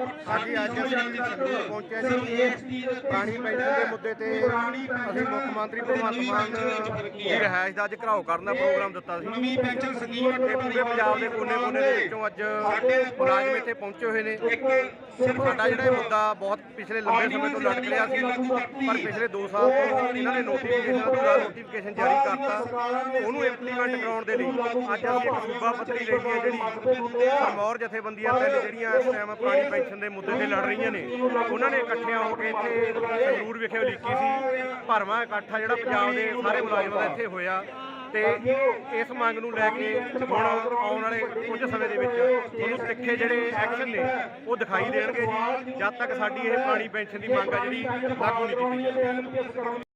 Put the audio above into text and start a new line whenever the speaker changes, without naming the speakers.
ਹਾਂਜੀ ਅੱਜ ਅਸੀਂ ਸੰਗਰੂਰ ਪਹੁੰਚੇ ਜੀ ਦੇ ਮੁੱਦੇ ਤੇ ਅਸੀਂ ਮੁੱਖ ਮੰਤਰੀ ਭਗਵੰਤ ਮਾਨ ਦੀ ਰਿਹਾਇਸ਼ ਦਾ ਅੱਜ ਘਰਾਓ ਕਰਨ ਦਾ ਪ੍ਰੋਗਰਾਮ ਦਿੱਤਾ ਸੀ।
ਨਵੀਂ ਪੈਨਸ਼ਨ ਸਕੀਮ
ਤੇ ਪੂਰੇ ਪੰਜਾਬ ਦੇ ਕੋਨੇ-ਕੋਨੇ ਦੇ ਵਿੱਚੋਂ ਅੱਜ ਮੁਲਾਜ਼ਮ ਇੱਥੇ ਪਹੁੰਚੇ ਹੋਏ ਨੇ। ਸਾਡਾ ਜਿਹੜਾ ਇਹ ਮੁੱਦਾ ਬਹੁਤ ਪਿਛਲੇ ਲੰਬੇ ਸਮੇਂ ਤੋਂ ਲਟਕ ਰਿਹਾ ਸੀ। ਪਰ ਪਿਛਲੇ 2 ਸਾਲ ਤੋਂ ਇਹਨਾਂ ਨੇ ਨੋਟੀਫਿਕੇਸ਼ਨ ਜਾਰੀ ਕਰਤਾ। ਉਹਨੂੰ ਇੰਪਲੀਮੈਂਟ ਕਰਾਉਣ ਦੇ ਲਈ ਅੱਜ ਅਸੀਂ ਇੱਕ ਸੂਬਾ ਪੱਧਰੀ ਰੈਲੀ ਹੈ ਜਿਹੜੀ ਸਰਮੌਰ ਜਥੇਬੰਦੀਆਂ ਜਿਹੜੀਆਂ ਇਸ ਟਾਈਮ ਦੇ ਮੁੱਦੇ ਤੇ ਲੜ ਰਹੀਆਂ ਨੇ। ਉਹਨਾਂ ਨੇ ਇਕੱਠੇ ਹੋ ਕੇ ਇੱਥੇ ਸੰਗਰੂਰ ਵਿਖੇ ਉਲੀਕੀ ਸੀ। ਭਰਵਾਂ ਇਕੱਠਾ ਜਿਹੜਾ ਪੰਜਾਬ ਦੇ ਸਾਰੇ ਮੁਲਾਜ਼ਮਾਂ ਦਾ ਇੱਥੇ ਹੋਇਆ। ਤੇ ਇਸ ਮੰਗ ਨੂੰ ਲੈ ਕੇ ਹੁਣ ਆਉਣ ਵਾਲੇ ਕੁਝ ਸਮੇਂ ਦੇ ਵਿੱਚ ਤੁਹਾਨੂੰ ਤਿੱਖੇ ਜਿਹੜੇ ਐਕਸ਼ਨ ਨੇ, ਉਹ ਦਿਖਾਈ ਦੇਣਗੇ ਜੀ। ਜਦ ਤੱਕ ਸਾਡੀ ਇਹ ਪਾਣੀ ਪੈਨਸ਼ਨ ਦੀ ਮੰਗ ਆ ਜਿਹੜੀ, ਲਾਗੂ ਨਹੀਂ ਕੀਤੀ